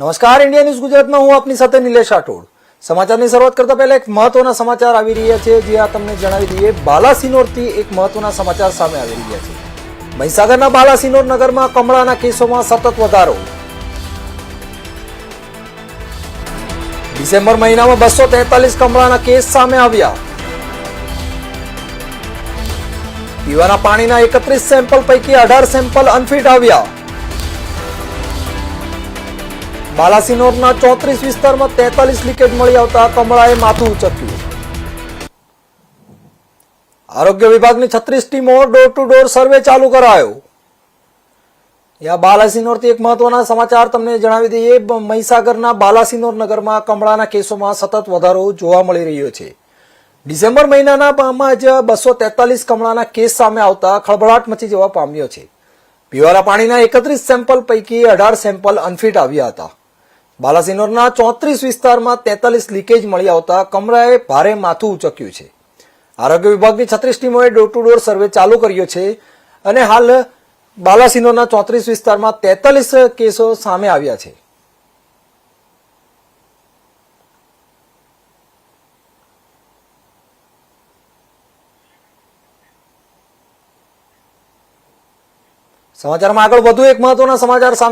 નમસ્કાર India news ગુજરાતમાં હું આપની સાથે નિલેશ રાઠોડ. સમાચારની શરૂઆત કરતા પહેલા એક મહત્વના સમાચાર આવી રહ્યા છે, જે આ તમને જણાવી દઈએ. બાલાસિનોરથી એક મહત્વના સમાચાર સામે આવી રહ્યા છે. મહીસાગરના બાલાસિનોર નગરમાં કમળાના કેસોમાં સતત વધારો. ડિસેમ્બર મહિનામાં બસો તેતાલીસ કમળાના કેસ સામે આવ્યા. પીવાના પાણીના એકત્રીસ સેમ્પલ પૈકી અઢાર સેમ્પલ અનફિટ આવ્યા. બાલાસિનોરના ચોત્રીસ વિસ્તારમાં તેતાલીસ લીકેજ મળી આવતા કમળાએ માથું ઉચક્યું. આરોગ્ય વિભાગની છત્રીસ ટીમો ડોર ટુ ડોર સર્વે ચાલુ કરાયો. યા બાલાસિનોરથી એક મહત્વના સમાચાર તમને જણાવી દઈએ. મહીસાગરના બાલાસિનોર નગરમાં કમળાના કેસોમાં સતત વધારો જોવા મળી રહ્યો છે. ડિસેમ્બર મહિનાના માં જ બસો તેતાલીસ કમળાના કેસ સામે આવતા ખળભળાટ મચી જવા પામ્યો છે. પીવાના પાણીના એકત્રીસ સેમ્પલ પૈકી અઢાર સેમ્પલ અનફિટ આવ્યા હતા. બાલાસિનોરના ચોત્રીસ વિસ્તારમાં તેતાલીસ લીકેજ મળી આવતા કમરાએ ભારે માથું ઉચક્યું છે. આરોગ્ય વિભાગની છત્રીસ ટીમોએ ડોર ટુ ડોર સર્વે ચાલુ કર્યો છે અને હાલ બાલાસિનોરના ચોત્રીસ વિસ્તારમાં તેતાલીસ કેસો સામે આવ્યા છે. સમાચારમાં આગળ વધુ એક મહત્વના સમાચાર સામે